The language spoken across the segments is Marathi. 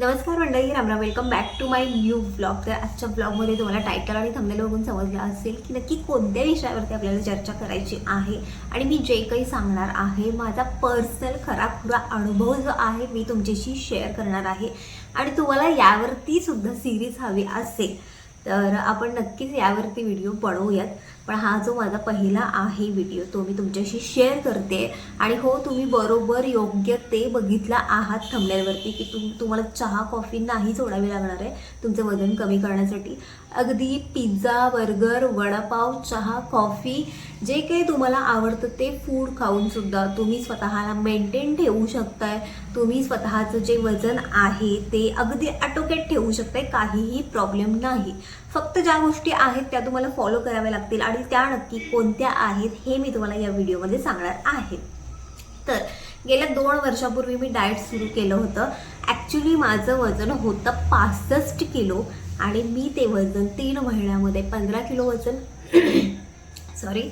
नमस्कार मंडळी रामराम welcome back to my new blog तर आजच्या ब्लॉगमध्ये तुम्हाला टायटल आणि थंबनेल बघून समजलं असेल की नक्की कोणत्या विषयावरती आपल्याला चर्चा करायची आहे. आणि मी जे काही सांगणार आहे माझा पर्सनल खराखुरा अनुभव जो आहे मी तुमच्याशी शेअर करणार आहे. आणि तुम्हाला यावरती सुद्धा सिरीज हवी असेल तर आपण नक्कीच यावरती व्हिडिओ बनवूयात पण हा जो माझा पहिला आहे व्हिडिओ तो मी तुमच्याशी शेअर करते. आणि हो तुम्ही बरोबर योग्य ते बघितला आहात थंबनेलवरती की तुम तुम्हाला चहा कॉफी नाही सोडावी लागणार आहे तुमचं वजन कमी करण्यासाठी. अगदी पिझ्झा बर्गर वडापाव चहा कॉफी जे काही तुम्हाला आवडतं ते फूड खाऊनसुद्धा तुम्ही स्वतःला मेंटेन ठेवू शकताय. तुम्ही स्वतःचं जे वजन आहे ते अगदी ॲटोकेट ठेवू शकताय. काहीही प्रॉब्लेम नाही. फक्त ज्या गोष्टी आहेत त्या तुम्हाला फॉलो कराव्या लागतील आणि त्या नक्की कोणत्या आहेत हे मी तुम्हाला या व्हिडिओमध्ये सांगणार आहे. तर गेल्या दोन वर्षापूर्वी मी डाएट सुरू केलं होतं. ॲक्च्युली माझं वजन होतं पासष्ट किलो आणि मी ते वजन तीन महिन्यामध्ये पंधरा किलो वजन सॉरी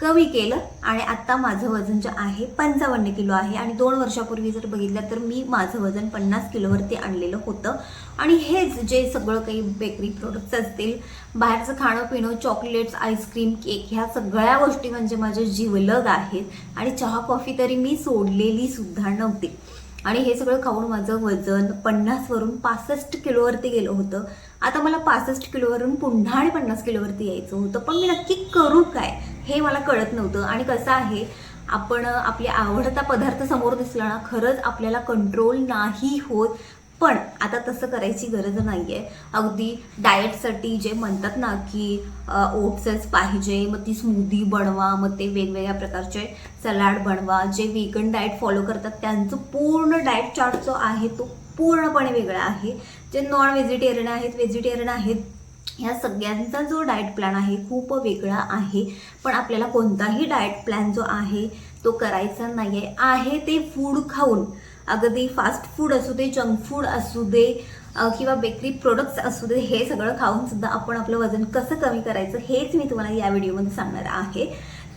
कमी केलं आणि आत्ता माझं वजन जे आहे पंचावन्न किलो आहे. आणि दोन वर्षापूर्वी जर बघितलं तर मी माझं वजन पन्नास किलोवरती आणलेलं होतं. आणि हेच जे सगळं काही बेकरी प्रोडक्ट्स असतील बाहेरचं खाणं पिणं चॉकलेट्स आईस्क्रीम केक ह्या सगळ्या गोष्टी म्हणजे माझ्या जीवलग आहेत. आणि चहा कॉफी तरी मी सोडलेली सुद्धा नव्हती. आणि हे सगळं खाऊन माझं वजन पन्नासवरून पासष्ट किलोवरती गेलं होतं. आता मला पासष्ट किलोवरून पुन्हा आणि पन्नास किलोवरती यायचं होतं. पण मी नक्की करू काय? हे मला कळत नव्हतं. आणि कसं आहे आपण आपल्या आवडता पदार्थ समोर दिसला ना खरंच आपल्याला कंट्रोल नाही होत. पण आता तसं करायची गरज नाही आहे अगदी डाएटसाठी जे म्हणतात ना की ओट्सच पाहिजे मग ती स्मूदी बनवा मग ते वेगवेगळ्या प्रकारचे सलाड बनवा. जे वेगन डाएट फॉलो करतात त्यांचं पूर्ण डाएट चार्ट जो आहे तो पूर्णपणे वेगळा आहे. जे नॉन व्हेजिटेरियन आहेत व्हेजिटेरियन आहेत ह्या सगळ्यांचा जो डाएट प्लॅन आहे खूप वेगळा आहे. पण आपल्याला कोणताही डाएट प्लॅन जो आहे तो करायचा नाही आहे आहे ते फूड खाऊन. अगदी फास्ट फूड असू दे जंक फूड असू दे किंवा बेकरी प्रोडक्ट्स असू दे हे सगळं खाऊन सुद्धा आपण आपलं वजन कसं कमी करायचं हेच मी तुम्हाला या व्हिडिओमध्ये सांगणार आहे.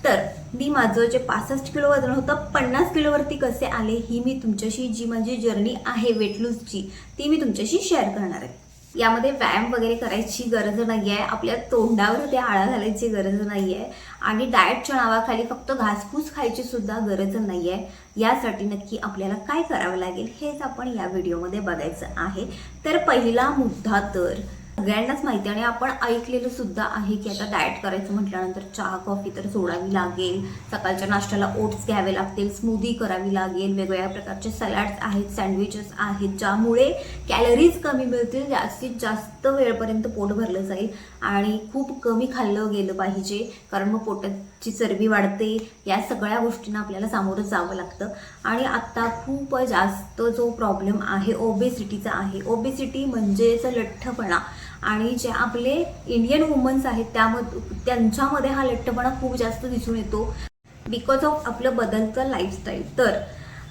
तर मी माझं जे पासष्ट किलो वजन होतं पन्नास किलोवरती कसे आले ही मी तुमच्याशी जी माझी जर्नी आहे वेट लूजची ती मी तुमच्याशी शेअर करणार आहे. यामध्ये व्यायाम वगैरे करायची गरज नाही आहे आपल्या तोंडावर ते आळा घालायची गरज नाही आहे आणि डाएटच्या नावाखाली फक्त घासपूस खायची सुद्धा गरज नाही आहे यासाठी नक्की आपल्याला काय करावं लागेल हेच आपण या व्हिडिओमध्ये बघायचं आहे. तर पहिला मुद्दा तर सगळ्यांनाच माहिती आणि आपण ऐकलेलं सुद्धा आहे की आता डाएट करायचं म्हटल्यानंतर चहा कॉफी तर सोडावी लागेल. सकाळच्या नाश्त्याला ओट्स घ्यावे लागतील स्मूदी करावी लागेल. वेगवेगळ्या प्रकारचे सलाड्स आहेत सँडविचेस आहेत ज्यामुळे कॅलरीज कमी मिळतील जास्तीत जास्त वेळपर्यंत पोट भरलं जाईल. आणि खूप कमी खाल्लं गेलं पाहिजे. कारण मग पोटात ची चरबी वाढते या सगळ्या गोष्टींना आपल्याला सामोरं जावं लागतं. आणि आत्ता खूप जास्त जो प्रॉब्लेम आहे ओबेसिटीचा आहे. ओबेसिटी म्हणजेच लठ्ठपणा. आणि जे आपले इंडियन वुमन्स आहेत त्यामध्ये त्यांच्यामध्ये हा लठ्ठपणा खूप जास्त दिसून येतो. बिकॉज ऑफ आपलं बदलतं लाईफस्टाईल तर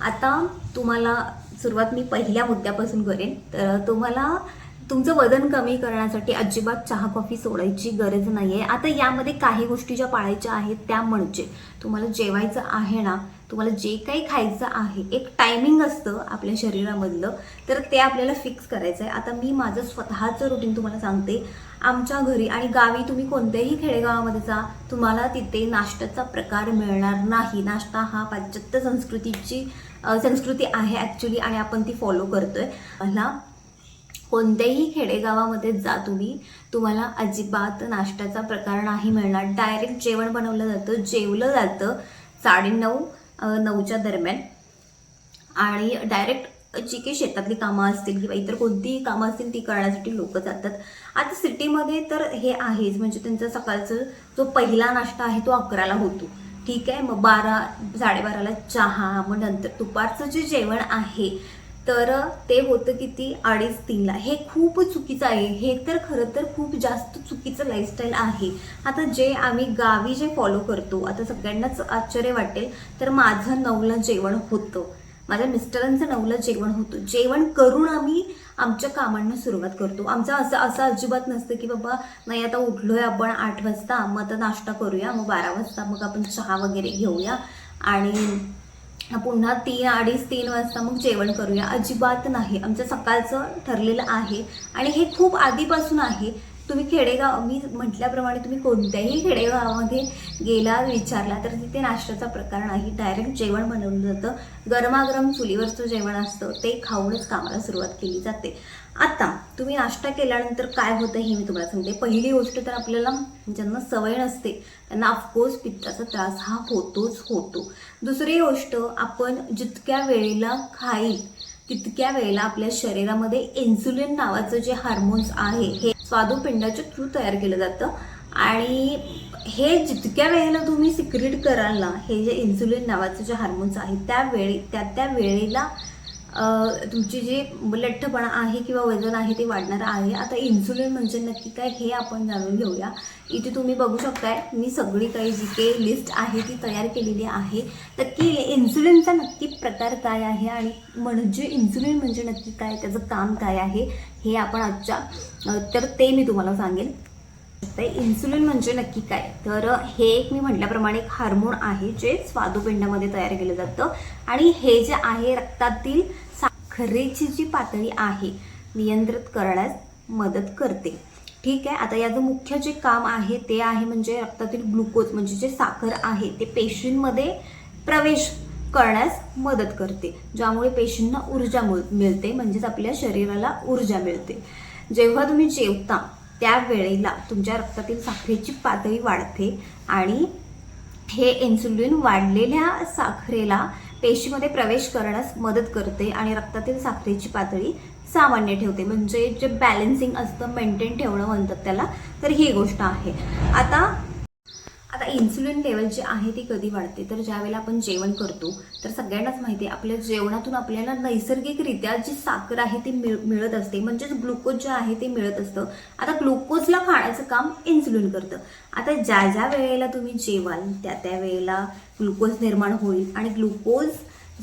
आता तुम्हाला सुरुवात मी पहिल्या मुद्द्यापासून करेन. तर तुम्हाला तुमचं वजन कमी करण्यासाठी अजिबात चहा कॉफी सोडायची गरज नाही आहे आता यामध्ये काही गोष्टी ज्या पाळायच्या आहेत त्या म्हणजे तुम्हाला जेवायचं आहे ना तुम्हाला जे काही खायचं आहे एक टायमिंग असतं आपल्या शरीरामधलं तर ते आपल्याला फिक्स करायचं आहे. आता मी माझं स्वतःचं रुटीन तुम्हाला सांगते. आमच्या घरी आणि गावी तुम्ही कोणत्याही खेडेगावामध्ये जा तुम्हाला तिथे नाश्त्याचा प्रकार मिळणार नाही. नाश्ता हा पाश्चात्य संस्कृतीची संस्कृती आहे ॲक्च्युली आणि आपण ती फॉलो करतोय. मला कोणत्याही खेडेगावामध्ये जा तुम्ही तुम्हाला अजिबात नाश्त्याचा प्रकार नाही मिळणार. डायरेक्ट जेवण बनवलं जातं जेवलं जातं साडेनऊ नऊ नऊच्या दरम्यान. आणि डायरेक्ट जी काही शेतातली कामं असतील किंवा इतर कोणतीही कामं असतील ती करण्यासाठी लोक जातात. आता सिटीमध्ये तर हे आहेच म्हणजे त्यांचा सकाळचं जो पहिला नाश्ता आहे तो अकराला होतो. ठीक आहे मग बारा साडेबाराला चहा मग नंतर दुपारचं जे जेवण आहे तर ते होतं किती? अडीच तीनला हे खूप चुकीचं आहे. हे तर खरं तर खूप जास्त चुकीचं लाईफस्टाईल आहे. आता जे आम्ही गावी जे फॉलो करतो आता सगळ्यांनाच आश्चर्य वाटेल. तर माझं नऊला जेवण होतं. माझ्या मिस्टरांचं नऊला जेवण होतं. जेवण करून आम्ही आमच्या कामांना सुरुवात करतो. आमचं असं असं अजिबात नसतं की बाबा नाही आता उठलोय आपण आठ वाजता मग आता नाश्ता करूया मग बारा वाजता मग आपण चहा वगैरे घेऊया. आणि पुन्हा तीन अडीच तीन वाजता मग जेवण करूया. अजिबात नाही. आमचं सकाळचं ठरलेलं आहे. आणि हे खूप आधीपासून आहे. तुम्ही खेडेगाव मी म्हटल्याप्रमाणे तुम्ही कोणत्याही खेडेगावामध्ये गेला विचारला तर तिथे नाश्त्याचा प्रकार नाही. डायरेक्ट जेवण बनवलं जातं. गरमागरम चुलीवरचं जेवण असतं. ते खाऊनच कामाला सुरुवात केली जाते. आता तुम्ही नाश्ता केल्यानंतर काय होतं हे मी तुम्हाला सांगते. पहिली गोष्ट तर आपल्याला ज्यांना सवय नसते त्यांना ऑफकोर्स पित्ताचा त्रास हा होतोच होतो. दुसरी गोष्ट आपण जितक्या वेळेला खाईल तितक्या वेळेला आपल्या शरीरामध्ये इन्सुलिन नावाचं जे हार्मोन्स आहे हे स्वादुपिंडाच्या थ्रू तयार केलं जातं. आणि हे जितक्या वेळेला तुम्ही सिक्रेट कराल ना हे जे इन्सुलिन नावाचं जे हार्मोन्स आहे त्या वेळे त्या त्या वेळेला तुमची जी लठ्ठपणा आहे किंवा वजन आहे ते वाढणार आहे. आता इन्सुलिन म्हणजे नक्की काय हे आपण जाणून घेऊया. इथे तुम्ही बघू शकताय मी सगळी काही जी काही लिस्ट आहे ती तयार केलेली आहे. तर की इन्सुलिनचा नक्की प्रकार काय आहे आणि म्हणजे इन्सुलिन म्हणजे नक्की काय त्याचं काम काय आहे हे आपण आजच्या तर ते मी तुम्हाला सांगेन तर इन्सुलिन म्हणजे नक्की काय? तर हे एक मी म्हटल्याप्रमाणे एक हार्मोन आहे जे स्वादुपिंडामध्ये तयार केलं जातं. आणि हे जे आहे रक्तातील खरेची जी पातळी आहे नियंत्रित करण्यास मदत करते. ठीक आहे? आता याचं मुख्य जे काम आहे ते आहे म्हणजे रक्तातील ग्लुकोज म्हणजे जे साखर आहे ते पेशींमध्ये प्रवेश करण्यास मदत करते. ज्यामुळे पेशींना ऊर्जा मिळते म्हणजेच आपल्या शरीराला ऊर्जा मिळते. जेव्हा तुम्ही जेवता त्यावेळेला तुमच्या रक्तातील साखरेची पातळी वाढते आणि हे इन्सुलिन वाढलेल्या साखरेला पेशीमध्ये प्रवेश करण्यास मदत करते आणि रक्तातील साखरेची पातळी सामान्य ठेवते. म्हणजे जे बॅलन्सिंग असतं मेंटेन ठेवणं म्हणतात त्याला तर ही गोष्ट आहे. आता आता इन्सुलिन लेवल जे आहे ती कधी वाढते? तर ज्यावेळेला आपण जेवण करतो तर सगळ्यांनाच माहिती आहे आपल्या जेवणातून आपल्याला नैसर्गिकरित्या जी साखर आहे ती मिळ मिळत असते. म्हणजेच ग्लुकोज जे आहे ते मिळत असतं. आता ग्लुकोजला खाण्याचं काम इन्सुलिन करतं. आता ज्या ज्या वेळेला तुम्ही जेवाल त्या त्या वेळेला ग्लुकोज निर्माण होईल. आणि ग्लुकोज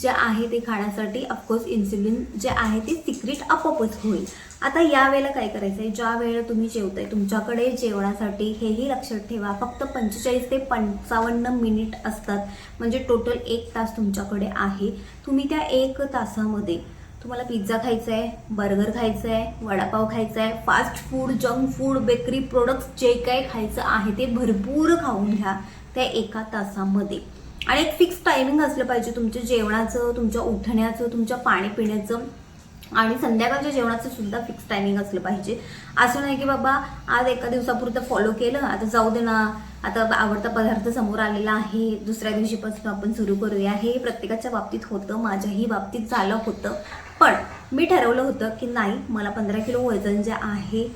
जे आहे ते खाण्यासाठी ऑफकोर्स इन्सुलिन जे आहे ते सिक्रेट आपोआपच होईल. आता या वेळेला काय करायचं आहे ज्या वेळेला तुम्ही जेवताय तुमच्याकडे जेवणासाठी हेही लक्षात ठेवा. फक्त पंचेचाळीस ते पंचावन्न मिनिट असतात. म्हणजे टोटल एक तास तुमच्याकडे आहे. तुम्ही त्या एक तासामध्ये तुम्हाला पिझ्झा खायचा आहे बर्गर खायचं आहे वडापाव खायचा आहे fast food junk food bakery products जे काही खायचं आहे ते भरपूर खाऊन घ्या त्या एका तासामध्ये. आणि एक फिक्स टायमिंग असलं पाहिजे तुमच्या जेवणाचं तुमच्या उठण्याचं तुमच्या पाणी पिण्याचं आणि संध्याकाळच्या जेवणाचं सुद्धा फिक्स टायमिंग असलं पाहिजे. असं नाही की बाबा आज एका दिवसापुरतं फॉलो केलं आता जाऊ दे ना आता आवडता पदार्थ समोर आलेला आहे दुसऱ्या दिवशीपासून आपण सुरू करूया. हे प्रत्येकाच्या बाबतीत होतं माझ्याही बाबतीत झालं होतं. पण मी ठरवलं होतं की नाही मला पंधरा किलो वजन जे आहे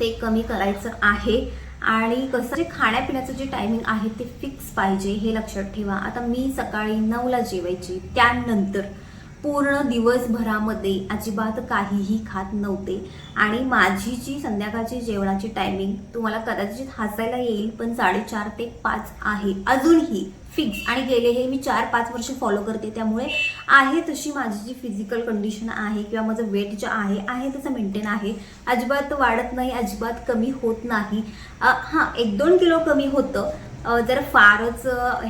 ते कमी करायचं आहे. आणि कसं जे खाण्यापिण्याचं जे टायमिंग आहे ते फिक्स पाहिजे हे लक्षात ठेवा. आता मी सकाळी नऊला जेवायची त्यानंतर पूर्ण दिवसभरामध्ये अजिबात काहीही खात नव्हते. आणि माझी जी संध्याकाळची जेवणाची टायमिंग तुम्हाला कदाचित हसायला येईल पण साडेचार ते पाच आहे. अजूनही फिक्स आणि गेले हे मी चार पाच वर्ष फॉलो करते. त्यामुळे आहे तशी माझी जी फिजिकल कंडिशन आहे किंवा माझं वेट जे आहे आहे तसं मेंटेन आहे. अजिबात वाढत नाही अजिबात कमी होत नाही. हां एक दोन किलो कमी होतं जर फारच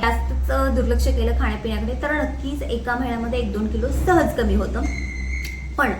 जास्तच दुर्लक्ष केलं खाण्यापिण्याकडे तर नक्कीच एका महिन्यामध्ये एक दोन किलो सहज कमी होतं. पण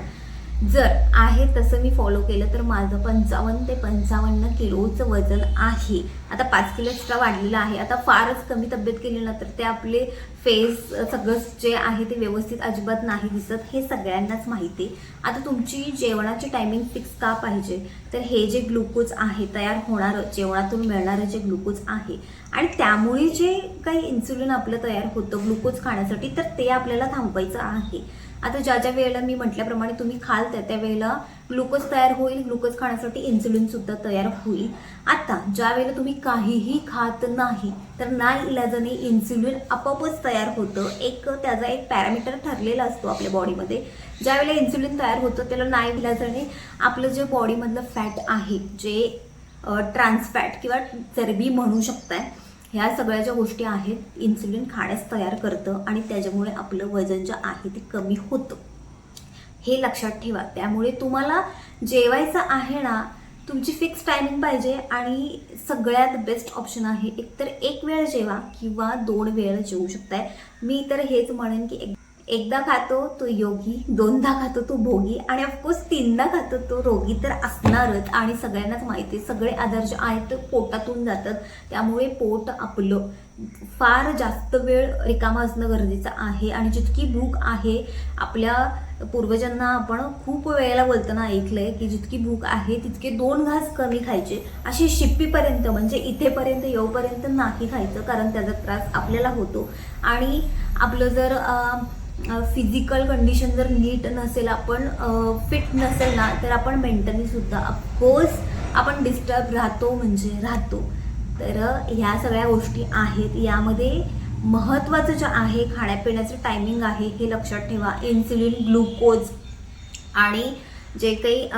जर आहे तसं मी फॉलो केलं तर माझं पंचावन्न ते पंचावन्न किलोचं वजन आहे. आता पाच किलो एक्स्ट्रा वाढलेलं आहे. आता फारच कमी तब्येत केली ना तर ते आपले फेस सगळं जे आहे ते व्यवस्थित अजिबात नाही दिसत. हे सगळ्यांनाच माहिती आहे. आता तुमची जेवणाची टायमिंग फिक्स का पाहिजे? तर हे जे ग्लुकोज आहे तयार होणारं जेवणातून मिळणारं जे ग्लुकोज आहे आणि त्यामुळे जे काही इन्सुलिन आपलं तयार होतं ग्लुकोज खाण्यासाठी तर ते आपल्याला थांबवायचं आहे. आता ज्या ज्या वेळेला मी म्हटल्याप्रमाणे तुम्ही खाल त्या त्या वेळेला ग्लुकोज तयार होईल ग्लुकोज खाण्यासाठी इन्सुलिन सुद्धा तयार होईल. आता ज्या वेळेला तुम्ही काहीही खात नाही तर ना इलाजाने इन्सुलिन आपोआपच तयार होतं. एक त्याचा एक पॅरामीटर ठरलेला असतो आपल्या बॉडीमध्ये ज्या वेळेला इन्सुलिन तयार होतं त्याला ना इलाजाने आपलं जे बॉडीमधलं फॅट आहे जे ट्रान्सफॅट किंवा चरबी म्हणू शकताय ह्या सगळ्या ज्या गोष्टी आहेत इन्सुलिन खाण्यास तयार करतं आणि त्याच्यामुळे आपलं वजन जे आहे ते कमी होतं. हे लक्षात ठेवा. त्यामुळे तुम्हाला जेवायचं आहे ना तुमची फिक्स टायमिंग पाहिजे आणि सगळ्यात बेस्ट ऑप्शन आहे एकतर एक वेळ जेवा किंवा दोन वेळ जेवू शकताय. मी तर हेच म्हणेन की एक एकदा खातो तो योगी दोनदा खातो तो भोगी आणि ऑफकोर्स तीनदा खातो तो रोगी तर असणारच. आणि सगळ्यांनाच माहिती आहे सगळे आजार जे आहेत ते पोटातून जातात. त्यामुळे पोट आपलं फार जास्त वेळ रिकामा असणं गरजेचं आहे. आणि जितकी भूक आहे आपल्या पूर्वजांना आपण खूप वेळेला बोलताना ऐकलंय की जितकी भूक आहे तितके दोन घास कमी खायचे. अशी शिप्पीपर्यंत म्हणजे इथेपर्यंत येऊपर्यंत नाही खायचं कारण त्याचा त्रास आपल्याला होतो. आणि आपलं जर फिजिकल कंडिशन जर नीट नसेल आपण फिट नसेल ना तर आपण मेंटली सुद्धा अफकोर्स आपण डिस्टर्ब राहतो म्हणजे राहतो. तर ह्या सगळ्या गोष्टी आहेत. यामध्ये महत्त्वाचं जे आहे खाण्यापिण्याचं टायमिंग आहे हे लक्षात ठेवा. इन्सुलिन ग्लुकोज आणि जे काही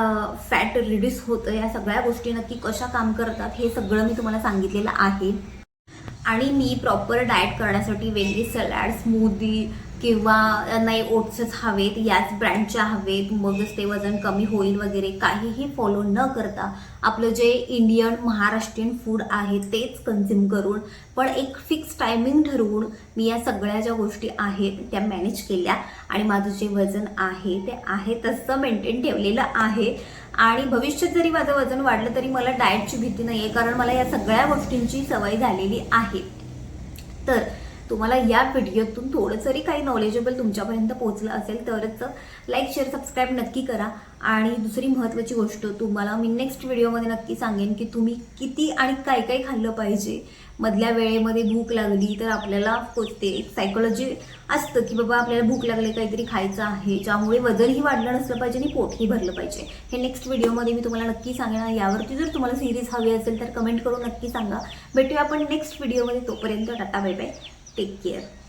फॅट रिड्यूस होतं या सगळ्या गोष्टी नक्की कशा काम करतात हे सगळं मी तुम्हाला सांगितलेलं आहे. आणि मी प्रॉपर डाएट करण्यासाठी वेगळी सलॅड स्मूदी किंवा नाही ओट्सच हवेत याच ब्रँडच्या हवेत मगच ते वजन कमी होईल वगैरे काहीही फॉलो न करता आपलं जे इंडियन महाराष्ट्रीयन फूड आहे तेच कन्झ्युम करून पण एक फिक्स टायमिंग ठरवून मी या सगळ्या ज्या गोष्टी आहेत त्या मॅनेज केल्या आणि माझं जे वजन आहे ते आहे तसं मेंटेन ठेवलेलं आहे. आणि भविष्यात जरी माझं वजन वाढलं तरी मला डाएटची भीती नाही आहे कारण मला या सगळ्या गोष्टींची सवय झालेली आहे. तर तुम्हाला या व्हिडिओतून थोडं जरी काही नॉलेजेबल तुमच्यापर्यंत पोहोचलं असेल तरच लाईक शेअर सबस्क्राईब नक्की करा. आणि दुसरी महत्त्वाची गोष्ट तुम्हाला मी नेक्स्ट व्हिडिओमध्ये नक्की सांगेन की तुम्ही किती आणि काय काय खाल्लं पाहिजे. मधल्या वेळेमध्ये भूक लागली तर आपल्याला पोचते. एक सायकोलॉजी असतं की बाबा आपल्याला भूक लागली काहीतरी खायचं आहे ज्यामुळे वजनही वाढलं नसलं पाहिजे आणि पोटही भरलं पाहिजे. हे नेक्स्ट व्हिडिओमध्ये मी तुम्हाला नक्की सांगेन यावरती जर तुम्हाला सिरीज हवी असेल तर कमेंट करून नक्की सांगा. भेटूया आपण नेक्स्ट व्हिडिओमध्ये तोपर्यंत tata bye bye Take care.